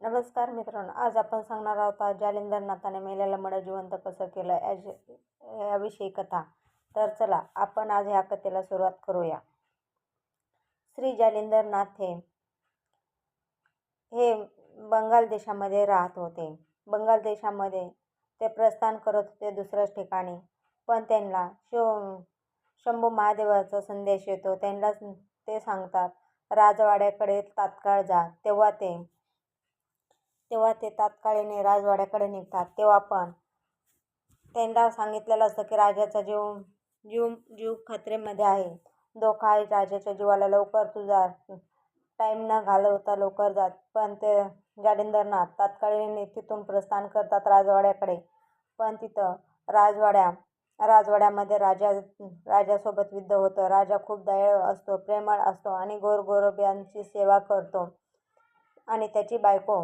नमस्कार मित्रांनो आज आपण सांगणार आहोत जालिंदर नाथाने मेलेलं मड जिवंत कसं केलं या याविषयी कथा. तर चला आपण आज ह्या कथेला सुरुवात करूया. श्री जालिंदर नाथ हे हे बंगाल देशामध्ये राहत होते. बंगाल देशामध्ये ते प्रस्थान करत होते दुसऱ्याच ठिकाणी. पण त्यांना शिव शंभू महादेवाचा संदेश येतो. त्यांना ते सांगतात राजवाड्याकडे तात्काळ जा. तेव्हा ते तेव्हा ते तात्काळीने राजवाड्याकडे निघतात. तेव्हा पण त्यांना सांगितलेलं असतं की राजाचा जीव जीव जीव खतरेमध्ये आहे. धोका आहे राजाच्या जीवाला. लवकर तुझा टाईम न घालवता लवकर जात पण ते जालिंदरनाथ तात्काळीने तिथून प्रस्थान करतात राजवाड्याकडे. पण तिथं राजवाड्या राजवाड्यामध्ये राजा राजासोबत युद्ध होतं. राजा खूप दयाळ असतो प्रेमळ असतो आणि गोरगोरब्यांची सेवा करतो. आणि त्याची बायको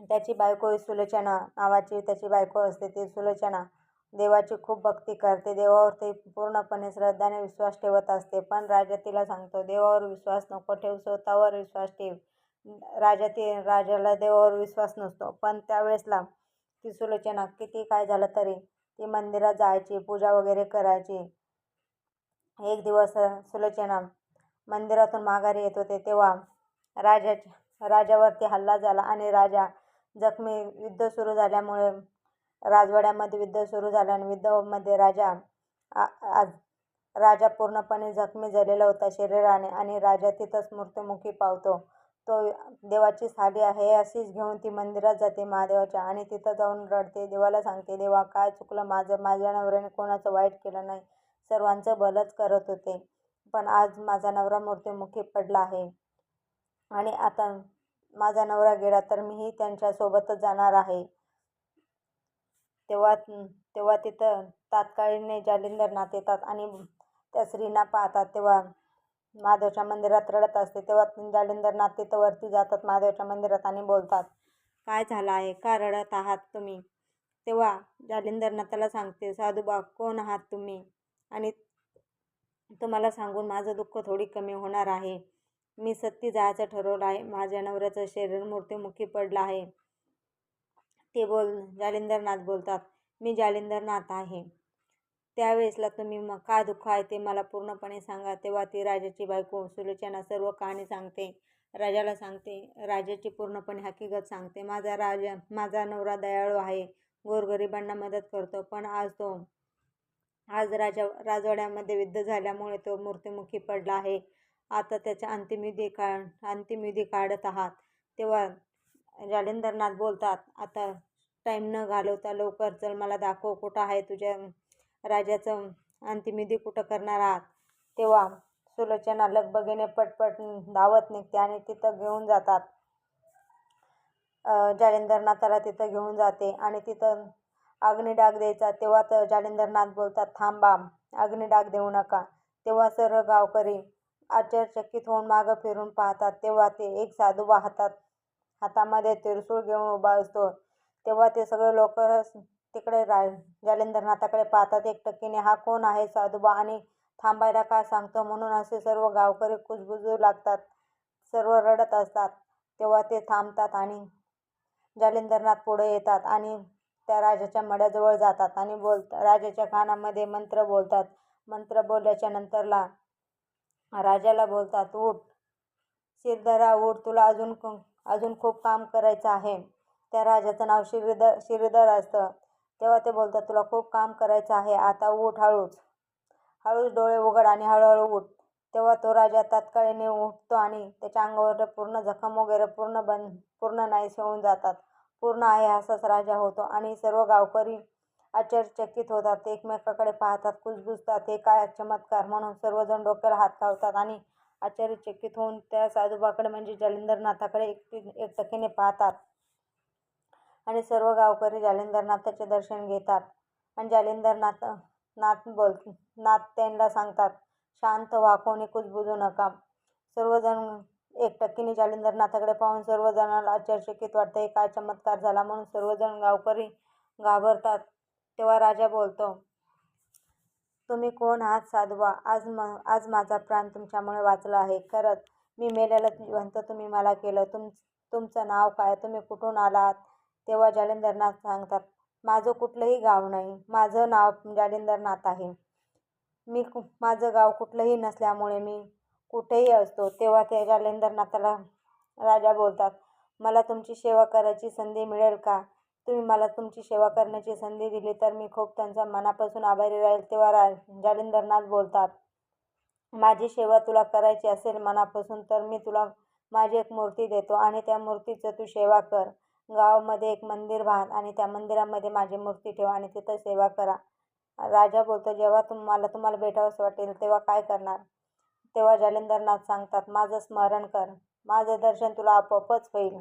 त्याची बायको सुलोचना नावाची त्याची बायको असते ती सुलोचना. देवाची खूप भक्ती करते. देवावर ती पूर्णपणे श्रद्धाने विश्वास ठेवत असते. पण राजा तिला सांगतो देवावर विश्वास नको ठेव स्वतःवर विश्वास ठेव. राजा ती राजाला देवावर विश्वास नसतो. पण त्यावेळेसला ती सुलोचना किती काय झालं तरी ती मंदिरात जायची पूजा वगैरे करायची. एक दिवस सुलोचना मंदिरातून माघारी येत होते तेव्हा राजाच्या राजावरती हल्ला झाला आणि राजा जखमी युद्ध सुरू झाल्यामुळे राजवाड्यामध्ये युद्ध सुरू झालं आणि युद्धामध्ये राजा आज राजा पूर्णपणे जखमी झालेला होता. शरीराने आणि राजा तिथंच मृत्युमुखी पावतो. तो देवाची साडी आहे अशीच घेऊन ती मंदिरात जाते महादेवाच्या आणि तिथं जाऊन रडते. देवाला सांगते देवा काय चुकलं माझं? माझ्या नवऱ्याने कोणाचं वाईट केलं नाही. सर्वांचं भलंच करत होते. पण आज माझा नवरा मृत्युमुखी पडला आहे. आणि आता माझा नवरा गेला तर मीही त्यांच्यासोबतच जाणार आहे. तेव्हा तेव्हा तिथं तात्काळीने जालिंदरनाथ येतात आणि त्या स्त्रींना पाहतात. तेव्हा महादेवच्या मंदिरात रडत असते. तेव्हा जालिंदर नाथ तिथं वरती जातात महादेवच्या मंदिरात आणि बोलतात काय झालं आहे? का रडत आहात तुम्ही? तेव्हा जालिंदर नाथाला सांगते साधूबा कोण आहात तुम्ही? आणि तुम्हाला सांगून माझं दुःख थोडी कमी होणार आहे. मी सत्ती जायचं ठरवलं आहे. माझ्या नवऱ्याचं शरीर मूर्तीमुखी पडलं आहे. ते बोल जालिंदरनाथ बोलतात. मी जालिंदरनाथ आहे. त्यावेळेसला तुम्ही मग काय दुःख आहे ते मला पूर्णपणे सांगा. तेव्हा ती राजाची बायको सुलोचना सर्व कहाणी सांगते. राजाला सांगते. राजाची पूर्णपणे हकीकत सांगते. माझा राजा माझा नवरा दयाळू आहे. गोरगरिबांना मदत करतो. पण आज तो आज राजा राजवाड्यामध्ये युद्ध झाल्यामुळे तो मूर्तिमुखी पडला आहे. आता त्याच्या अंतिमविधी काढ अंतिमविधी काढत आहात. तेव्हा जालिंदरनाथ बोलतात आता टाईम न घालवता लवकर चल मला दाखव कुठं आहे तुझ्या राजाचं अंतिमविधी कुठं करणार आहात. तेव्हा सुलोचना लगबगीने पटपट धावत निघते आणि तिथं घेऊन जातात. जालिंदरनाथाला तिथं घेऊन जाते आणि तिथं अग्निडाग द्यायचा. तेव्हा तर जालिंदरनाथ बोलतात थांबा अग्निडाग देऊ नका. तेव्हा सर्व गावकरी आश्चर्यचकित होऊन मागं फिरून पाहतात. तेव्हा ते एक साधू हातात हातामध्ये तिरसूळ घेऊन उभा असतो. तेव्हा ते सगळे लोक तिकडे रा जालिंदरनाथाकडे पाहतात. एक टक्कीने हा कोण आहे साधूबा? आणि थांबायला काय सांगतो? म्हणून असे सर्व गावकरी कुजबुजू लागतात. सर्व रडत असतात. तेव्हा ते थांबतात आणि जालिंदरनाथ पुढे येतात आणि त्या राजाच्या मड्याजवळ जातात आणि बोलतात राजाच्या कानामध्ये मंत्र बोलतात. मंत्र बोलल्याच्या नंतरला राजाला बोलतात उठ शिरधरा उठ तुला अजून अजून खूप काम करायचं आहे. त्या राजाचं नाव शिरधर श्रीधर असतं. तेव्हा ते बोलतात तुला खूप काम करायचं आहे आता उठ हळूच. हळूच डोळे उघड आणि हळूहळू उठ. तेव्हा तो राजा तात्काळीने उठतो आणि त्याच्या अंगावर पूर्ण जखम वगैरे पूर्ण बंद पूर्ण नाहीसे होऊन जातात. पूर्ण आहे असाच राजा होतो आणि सर्व गावकरी आश्चर्यचकित होतात. एकमेकाकडे पाहतात कुजबुजतात. हे काय चमत्कार म्हणून सर्वजण डोक्याला हात लावतात आणि आश्चर्यचकित होऊन त्या साधूबाकडे म्हणजे जालिंदरनाथाकडे एकटकीने एक पाहतात आणि सर्व गावकरी जालिंदरनाथाचे दर्शन घेतात. आणि जालिंदरनाथ नाथ बोल नाथ त्यांना सांगतात शांत व्हा कोणी कुजबुजू नका. सर्वजण एकटकीने जालिंदरनाथाकडे पाहून सर्वजणाला आश्चर्यचकित वाटतं. हे काय चमत्कार झाला म्हणून सर्वजण गावकरी घाबरतात. तेव्हा राजा बोलतो तुम्ही कोण? आहात साधवा. आज म आज माझा प्राण तुमच्यामुळे वाचला आहे. खरंच मी मेलेलं जिवंत. तुम्ही मला केलं. तुम तुमचं नाव काय? तुम्ही कुठून आलात? तेव्हा जालिंदरनाथ सांगतात माझं कुठलंही गाव नाही. माझं नाव जालिंदरनाथ आहे. मी कु माझं गाव कुठलंही नसल्यामुळे मी कुठेही असतो. तेव्हा त्या जालिंदरनाथाला राजा बोलतात मला तुमची सेवा करायची संधी मिळेल का? तुम्ही मला तुमची सेवा करण्याची संधी दिली तर मी खूप त्यांचा मनापासून आभारी राहील तेव्हा रा जालिंदरनाथ बोलतात. माझी सेवा तुला करायची असेल मनापासून तर मी तुला माझी एक मूर्ती देतो आणि त्या मूर्तीचं तू सेवा कर. गावामध्ये एक मंदिर बांध आणि त्या मंदिरामध्ये माझी मूर्ती ठेव आणि तिथं सेवा करा. राजा बोलतो जेव्हा तुम्हाला तुम्हाला भेटावंसं वाटेल तेव्हा काय करणार? तेव्हा जालिंदरनाथ सांगतात माझं स्मरण कर. माझं दर्शन तुला आपोआपच होईल.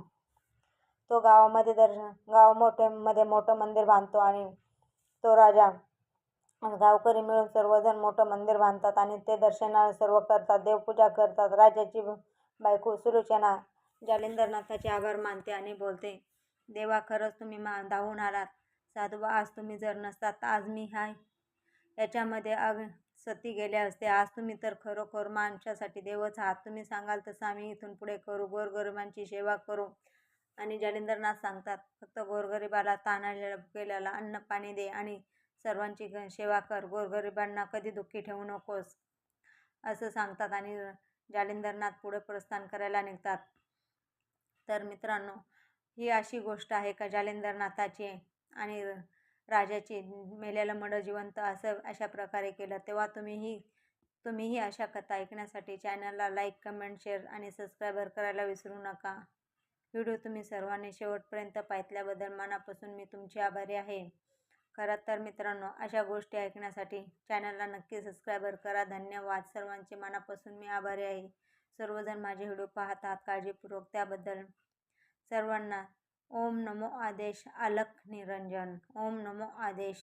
तो गावामध्ये दर्शन गाव मोठ्यामध्ये मोठं मंदिर बांधतो आणि तो राजा गावकरी मिळून सर्वजण मोठं मंदिर बांधतात आणि ते दर्शनाला सर्व करतात देवपूजा करतात. राजाची बायको सुलोचना जालिंदरनाथाचे आभार मानते आणि बोलते देवा खरंच तुम्ही मा धावून आलात. साधूबा आज तुम्ही जर नसतात तर आज मी हाय याच्यामध्ये अग सती गेले असते. आज तुम्ही तर खरोखर माणसासाठी देवच आहात. तुम्ही सांगाल तसं आम्ही इथून पुढे करू. गोरगरिबांची सेवा करू. आणि जालिंदरनाथ सांगतात फक्त गोरगरिबाला ताणालेल्या भुकेल्याला अन्न पाणी दे आणि सर्वांची सेवा कर. गोरगरिबांना कधी दुःखी ठेवू नकोस असं सांगतात आणि जालिंदरनाथ पुढे प्रस्थान करायला निघतात. तर मित्रांनो ही अशी गोष्ट आहे का जालिंदरनाथाची आणि राजाची? मेलेलं मड जिवंत असं अशा प्रकारे केलं. तेव्हा तुम्हीही तुम्हीही अशा कथा ऐकण्यासाठी चॅनलला लाईक कमेंट शेअर आणि सबस्क्रायबर करायला विसरू नका. व्हिडिओ तुम्ही सर्वांनी शेवटपर्यंत पाहितल्याबद्दल मनापासून मी तुमची आभारी आहे. खरं तर मित्रांनो अशा गोष्टी ऐकण्यासाठी चॅनलला नक्की सबस्क्रायबर करा. धन्यवाद. सर्वांचे मनापासून मी आभारी आहे. सर्वजण माझे व्हिडिओ पाहतात. काळजीपूर्वक त्याबद्दल सर्वांना ओम नमो आदेश. अलख निरंजन. ओम नमो आदेश.